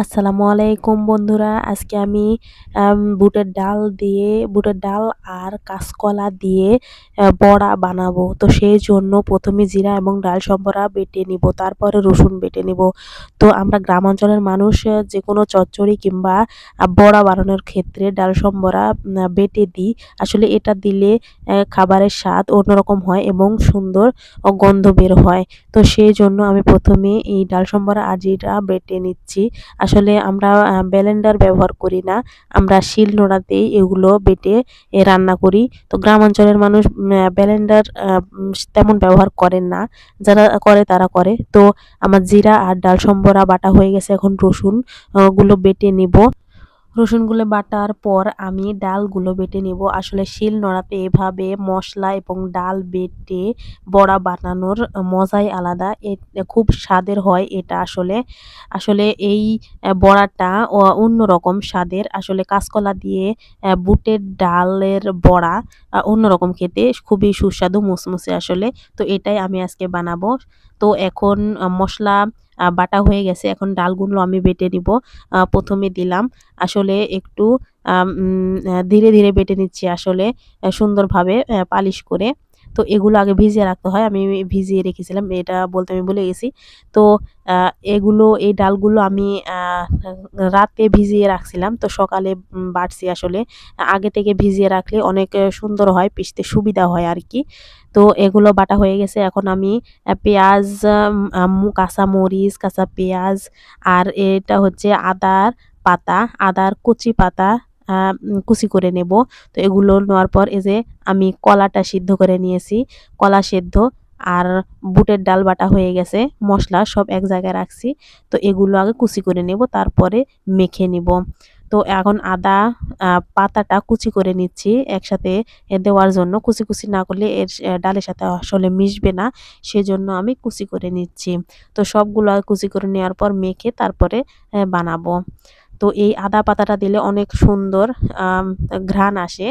আসসালামু আলাইকুম বন্ধুরা, আজকে আমি বুটের ডাল দিয়ে, বুটের ডাল আর কাঁচকলা দিয়ে বড়া বানাবো। তো সেই জন্য প্রথমে জিরা এবং ডাল সম্বরা বেটে নিব, তারপরে রসুন বেটে নিব। তো আমরা গ্রাম অঞ্চলের মানুষ যে কোনো চচ্চড়ি কিংবা বড়া বানানোর ক্ষেত্রে ডাল সম্বরা বেটে দিই। আসলে এটা দিলে খাবারের স্বাদ অন্যরকম হয় এবং সুন্দর গন্ধ বের হয়। তো সেই জন্য আমি প্রথমে এই ডাল সম্বরা আর জিরা বেটে নিচ্ছি। আসলে আমরা ব্লেন্ডার ব্যবহার করি না। আমরা শিল নোড়াতেই এগুলো বেটে রান্না করি। তো গ্রাম অঞ্চলের মানুষ ব্লেন্ডার তেমন ব্যবহার করেন না। যারা করে, তারা করে। তো আমার জিরা আর ডাল সম্বরা বাটা হয়ে গেছে, এখন রসুনগুলো বেটে নিব। রসুনগুলো বাটার পর আমি ডালগুলো বেটে নিব। আসলে শিল নোড়াতে এভাবে মশলা এবং ডাল বেটে বড়া বানানোর মজাই আলাদা। খুব স্বাদের হয় এটা আসলে। আসলে এই বড়াটা অন্যরকম স্বাদের। আসলে কাঁচকলা দিয়ে বুটের ডালের বড়া অন্যরকম খেতে খুবই সুস্বাদু, মুসমুসে আসলে। তো এটাই আমি আজকে বানাবো। তো এখন মশলা বাটা হয়ে গেছে। এখন ডালগুলো আমি বেটে নিব। প্রথমে দিলাম। আসলে একটু ধীরে ধীরে বেটে নিচ্ছি আসলে সুন্দরভাবে পালিশ করে। তো এগুলো আগে ভিজিয়ে রাখতে হয়। আমি ভিজিয়ে রেখেছিলাম, এটা বলতে আমি ভুলে গেছি। তো এগুলো, এই ডালগুলো আমি রাতে ভিজিয়ে রাখছিলাম। তো সকালে বাটছি আসলে। আগে থেকে ভিজিয়ে রাখলে অনেক সুন্দর হয়, পিষতে সুবিধা হয় আর কি তো এগুলো বাটা হয়ে গেছে। এখন আমি পেঁয়াজ কাঁচা মরিচ, কাঁচা পেঁয়াজ, আর এটা হচ্ছে আদার পাতা, আদার কচি পাতা কুচি করে নেব। তো এগুলো নেওয়ার পর এই যে আমি কলাটা সিদ্ধ করে নিয়েছি। কলা সেদ্ধ আর বুটের ডাল বাটা হয়ে গেছে, মশলা সব এক জায়গায় রাখছি। তো এগুলো আগে কুচি করে নেব, তারপরে মেখে নিব। তো এখন আদা পাতাটা কুচি করে নিচ্ছি একসাথে দেওয়ার জন্য। কুচি কুচি না করলে এর ডালের সাথে আসলে মিশবে না, সেজন্য আমি কুচি করে নিচ্ছি। তো সবগুলো কুচি করে নেওয়ার পর মেখে তারপরে বানাবো। তো এই আদা পাতাটা দিলে অনেক সুন্দর ঘ্রাণ আসে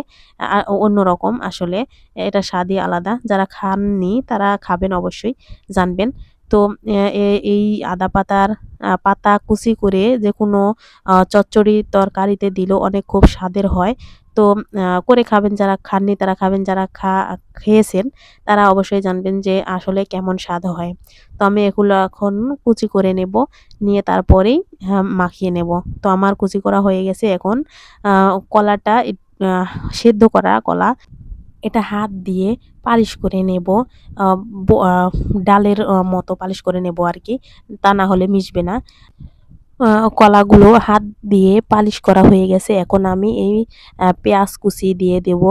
অন্যরকম আসলে। এটা স্বাদই আলাদা। যারা খাননি তারা খাবেন অবশ্যই, জানবেন। তো এই আদা পাতার পাতা কুচি করে যে কোনো চচ্চড়ি তরকারিতে দিলেও অনেক খুব স্বাদের হয়। তো করে খাবেন যারা খাননি তারা খাবেন, যারা খা, খেয়েছেন তারা অবশ্যই জানবেন যে আসলে কেমন স্বাদ হয়। তো আমি এগুলো এখন কুচি করে নেব, নিয়ে তারপরেই মাখিয়ে নেব। তো আমার কুচি করা হয়ে গেছে এখন কলাটা সেদ্ধ করা কলা। এটা হাত দিয়ে পালিশ করে নেব ডালের মতো পালিশ করে নেব আর কি, তা না হলে মিশবে না। কলাগুলো হাত দিয়ে পালিশ করা হয়ে গেছে, এখন আমি এই পেঁয়াজ কুচি দিয়ে দেব,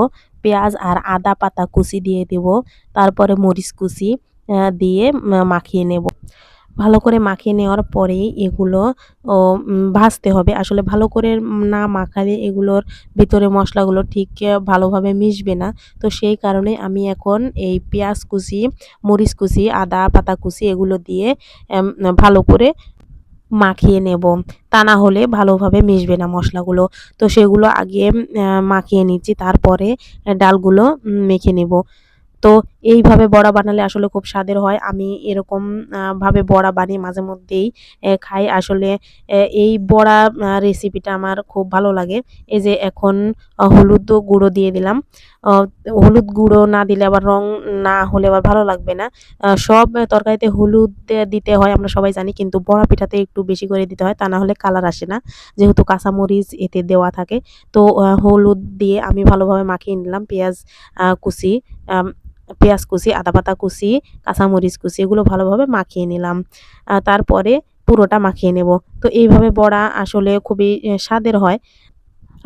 পেঁয়াজ আর আদা পাতা কুচি দিয়ে দেব, তারপরে মরিচ কুচি দিয়ে মাখিয়ে নেব। ভালো করে মাখিয়ে নেওয়ার পরেই এগুলো, ও ভাজতে হবে। আসলে ভালো করে না মাখালে এগুলোর ভিতরে মশলাগুলো ঠিক ভালোভাবে মিশবে না। তো সেই কারণে আমি এখন এই পেঁয়াজ কুচি, মরিচ কুচি, আদা, পাতা কুচি এগুলো দিয়ে ভালো করে মাখিয়ে নেব। তা না হলে ভালোভাবে মিশবে না মশলাগুলো। তো সেগুলো আগে মাখিয়ে নিচ্ছি। তারপরে ডালগুলো মেখে নেব। তো এইভাবে বড়া বানালে আসলে খুব স্বাদের হয়। আমি এরকম ভাবে বড়া বানিয়ে মাঝে মধ্যেই খাই। আসলে এই বড়া রেসিপিটা আমার খুব ভালো লাগে। এই যে এখন হলুদ গুঁড়ো দিয়ে দিলাম। হলুদ গুঁড়ো না দিলে আবার রং না হলে আবার ভালো লাগবে না। সব তরকারিতে হলুদ দিতে হয়, আমরা সবাই জানি। কিন্তু বড়া পিঠাতে একটু বেশি করে দিতে হয়, তা না হলে কালার আসে না। যেহেতু কাঁচামরিচ এতে দেওয়া থাকে। তো হলুদ দিয়ে আমি ভালোভাবে মাখিয়ে নিলাম। পেঁয়াজ কুচি পেঁয়াজ কুচি আদা পাতা কুচি, কাঁচামরিচ কুচি এগুলো ভালোভাবে মাখিয়ে নিলাম। তারপরে পুরোটা মাখিয়ে নেব। তো এইভাবে বড়া আসলে খুবই স্বাদের হয়।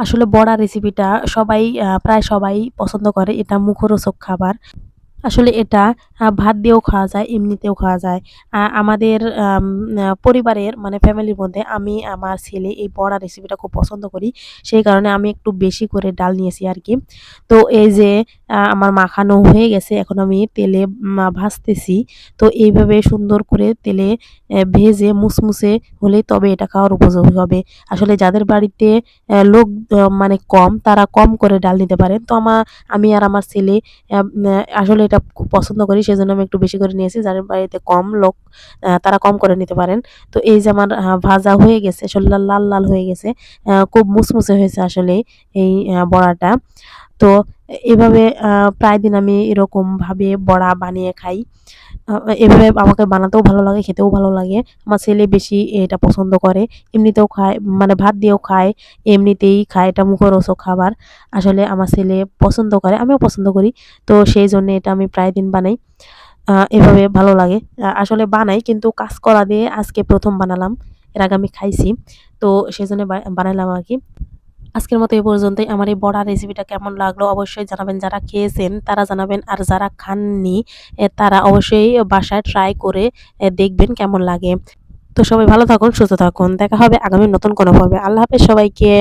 আসলে বড়া রেসিপিটা সবাই প্রায় সবাই পছন্দ করে। এটা মুখরোচক খাবার। আসলে এটা ভাত দিয়েও খাওয়া যায়, এমনিতেও খাওয়া যায়। আমাদের পরিবারের মানে ফ্যামিলির মধ্যে আমি, আমার ছেলে এই বড়া রেসিপিটা খুব পছন্দ করি। সেই কারণে আমি একটু বেশি করে ডাল নিয়েছি আর কি তো এই যে আমার মাখানো হয়ে গেছে। এখন আমি তেলে ভাজতেছি। তো এইভাবে সুন্দর করে তেলে ভেজে মুসমুসে হলে তবে এটা খাওয়ার উপযোগী হবে। আসলে যাদের বাড়িতে লোক মানে কম, তারা কম করে ডাল নিতে পারেন। তো আমার আমি আর আমার ছেলে আসলে এটা খুব পছন্দ করি সেই জন্য আমি একটু বেশি করে নিয়েছি। যাদের বাড়িতে কম লোক তারা কম করে নিতে পারেন। তো এই যে আমার ভাজা হয়ে গেছে আসলে লাল লাল হয়ে গেছে খুব মুসমুসে হয়েছে আসলে এই বড়াটা। তো এভাবে প্রায় দিন আমি এরকমভাবে বড়া বানিয়ে খাই। এভাবে আমাকে বানাতেও ভালো লাগে, খেতেও ভালো লাগে। আমার ছেলে বেশি এটা পছন্দ করে। এমনিতেও খায়, মানে ভাত দিয়েও খায়, এমনিতেই খায়। এটা মুখরোচক খাবার। আসলে আমার ছেলে পছন্দ করে, আমিও পছন্দ করি। তো সেইজন্য এটা আমি প্রায় দিন বানাই। এভাবে ভালো লাগে। আসলে বানাই কিন্তু কাজ করা দিয়ে আজকে প্রথম বানালাম। এর আগে আমি খাইছি। তো সেজন্য বা বানাইলাম আরকি। আজকের মতো এই পর্যন্তই। আমার এই বড়া রেসিপিটা কেমন লাগল অবশ্যই জানাবেন। যারা খেয়েছেন তারা জানাবেন। আর যারা খাননি তারা অবশ্যই বাসায় ট্রাই করে দেখবেন কেমন লাগে। তো সবাই ভালো থাকুন, সুস্থ থাকুন। দেখা হবে আগামী নতুন কোনো পর্বে। আল্লাহ হাফেজ সবাইকে।